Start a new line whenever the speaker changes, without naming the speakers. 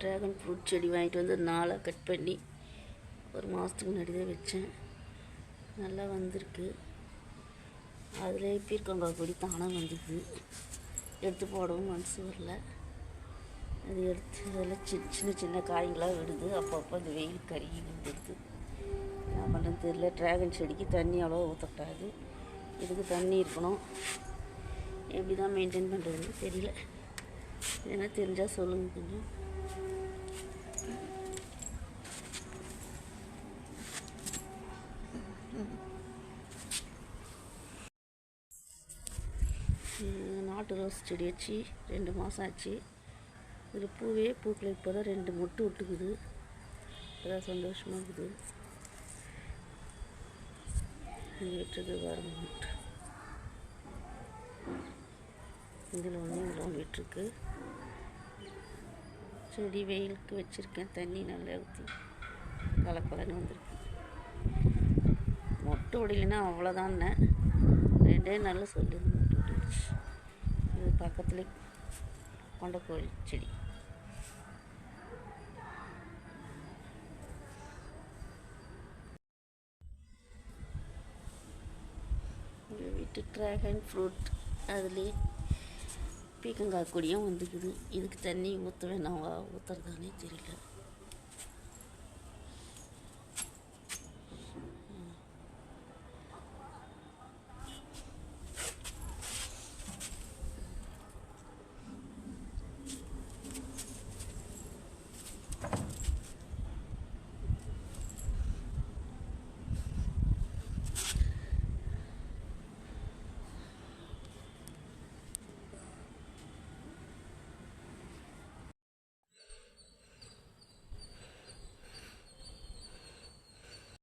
Dragon fruit செடி வாங்கிட்டு வந்து நாளாக கட் பண்ணி ஒரு மாதத்துக்கு முன்னாடி தான் வச்சேன். நல்லா வந்திருக்கு. அதில் பீர்க்கங்காய் கொடி தானாக வந்துது. எடுத்து போடவும் மனசு வரல. அது எடுத்து அதெல்லாம் சின்ன சின்ன சின்ன காய்களாக விடுது அப்பப்போ அந்த வெயில் கருகி வந்துடுது என்ன பண்ணுறது தெரியல. ட்ராகன் செடிக்கு தண்ணி அவ்வளோ ஊற்றக்கூடாது இதுக்கு தண்ணி இருக்கணும். எப்படி தான் மெயின்டைன் பண்ணுறதுன்னு தெரியல. என்ன தெரிஞ்சால் சொல்லுங்கள் கொஞ்சம். நாட்டு ரோஸ் செடி வச்சு ரெண்டு மாதம் ஆச்சு. இது பூவே பூக்கள் இப்போ தான் ரெண்டு மொட்டு விட்டுக்குது. அதான் சந்தோஷமாக இருக்குது. விட்டுருக்கு பாருங்க மொட்டு. இதில் ஒன்று இதில் ஒன்று விட்டுருக்கு. செடி வெயிலுக்கு வச்சுருக்கேன் தண்ணி நல்லா ஊற்றி கலக்கலன்னு வந்திருக்கு. மொட்டை விடலைன்னா அவ்வளோதான்னே ரெண்டே நாளில் சொல்லி இது பக்கத்துலேயே கொண்டக்கோழி செடி. எங்கள் வீட்டு ட்ராகன் ஃப்ரூட் அதுலேயே பீக்கங்காய் கொடியும் வந்துக்குது. இதுக்கு தண்ணி ஊற்ற வேணாம் ஊற்றுறதானே தெரியல.